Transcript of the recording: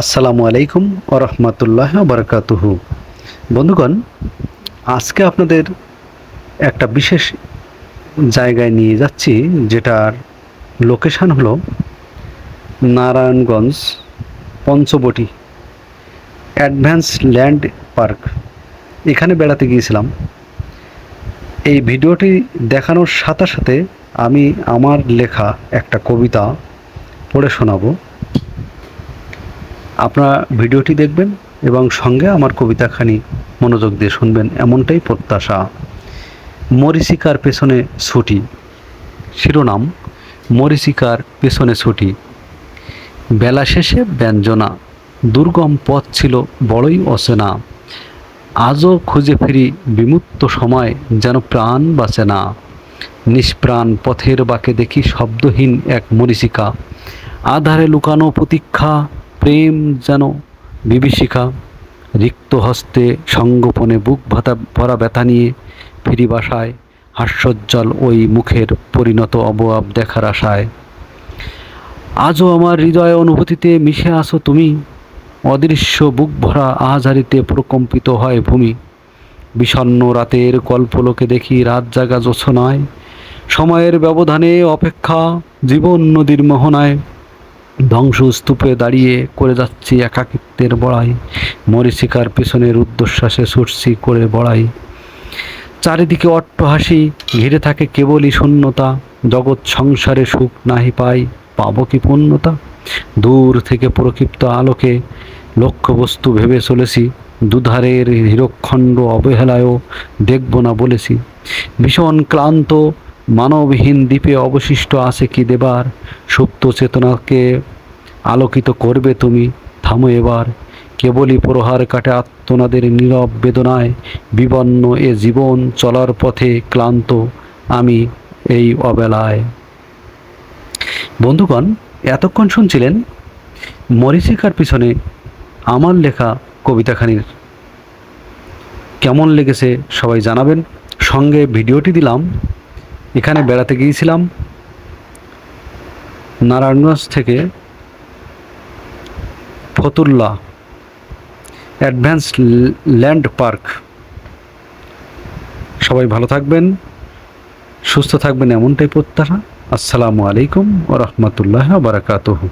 আসসালামু আলাইকুম ও রহমতুল্লাহ বারকাতুহু। বন্ধুগণ, আজকে আপনাদের একটা বিশেষ জায়গায় নিয়ে যাচ্ছি, যেটার লোকেশান হলো Narayanganj Panchabati advance land park. এখানে বেড়াতে গিয়েছিলাম। এই ভিডিওটি দেখানোর সাথে সাথে আমি আমার লেখা একটা কবিতা পড়ে শোনাবো। আপনারা ভিডিওটি দেখবেন এবং সঙ্গে আমার কবিতাখানি মনোযোগ দিয়ে শুনবেন এমনটাই প্রত্যাশা। মরিচিকার পেছনে ছুটি। শিরোনাম, মরিচিকার পেছনে ছুটি। বেলা শেষে ব্যঞ্জনা। দুর্গম পথ ছিল বড়ই অচেনা। আজও খুঁজে ফিরি বিমুক্ত সময় যেন প্রাণ বাঁচে না। নিষ্প্রাণ পথের বাঁকে দেখি শব্দহীন এক মরিচিকা। আধারে লুকানো প্রতীক্ষা প্রেম যেন বিভীষিকা, রিক্ত হস্তে সঙ্গোপনে বুক ভাতা ভরা ব্যথা নিয়ে ফিরি বাসায় হাস্যোজ্জ্বল ওই মুখের পরিণত অবয়াব দেখার আশায়। আজও আমার হৃদয় অনুভূতিতে মিশে আসো তুমি, অদৃশ্য বুক ভরা আহাজারিতে প্রকম্পিত হয় ভূমি। বিষণ্ণ রাতের কল্পলোকে দেখি রাত জাগা জোছনায় সময়ের ব্যবধানে অপেক্ষা জীবন নদীর মোহনায়। ধ্বংসস্তূপে দাঁড়িয়ে করে যাচ্ছি একাকিত্বের বড়াই। মরিচিকার পেছনে রুদ্ধশ্বাসে ছুটছি করে বড়াই। চারিদিকে অট্টহাসি ঘিরে থাকে কেবলই শূন্যতা। জগৎ সংসারে সুখ নাহি পাই, পাবো কি পূর্ণতা? দূর থেকে প্রক্ষিপ্ত আলোকে লক্ষ্যবস্তু ভেবে চলেছি। দুধারের হীরকখণ্ড অবহেলায়ও দেখব না বলেছি। ভীষণ ক্লান্ত মানবহীন দ্বীপে অবশিষ্ট আছে কি দেবার? সুপ্ত চেতনাকে আলোকিত করবে তুমি। থামো এবার। কেবলই প্রহার কাটে আত্মনাদের নীরব বেদনায়। বিবন্ন এ জীবন চলার পথে ক্লান্ত। আমি এই অবেলায়। বন্ধুগণ, এতক্ষণ শুনছিলেন মরিচিকার পিছনে আমার লেখা কবিতাখানির। কেমন লেগেছে সবাই জানাবেন। সঙ্গে ভিডিওটি দিলাম। এখানে বেড়াতে গিয়েছিলাম। নারায়ণগঞ্জ থেকে ফতুল্লা অ্যাডভান্স ল্যান্ড পার্ক। সবাই ভালো থাকবেন, সুস্থ থাকবেন এমনটাই প্রত্যাশা। আসসালামু আলাইকুম ও রহমতুল্লাহ বারাকাতুহু।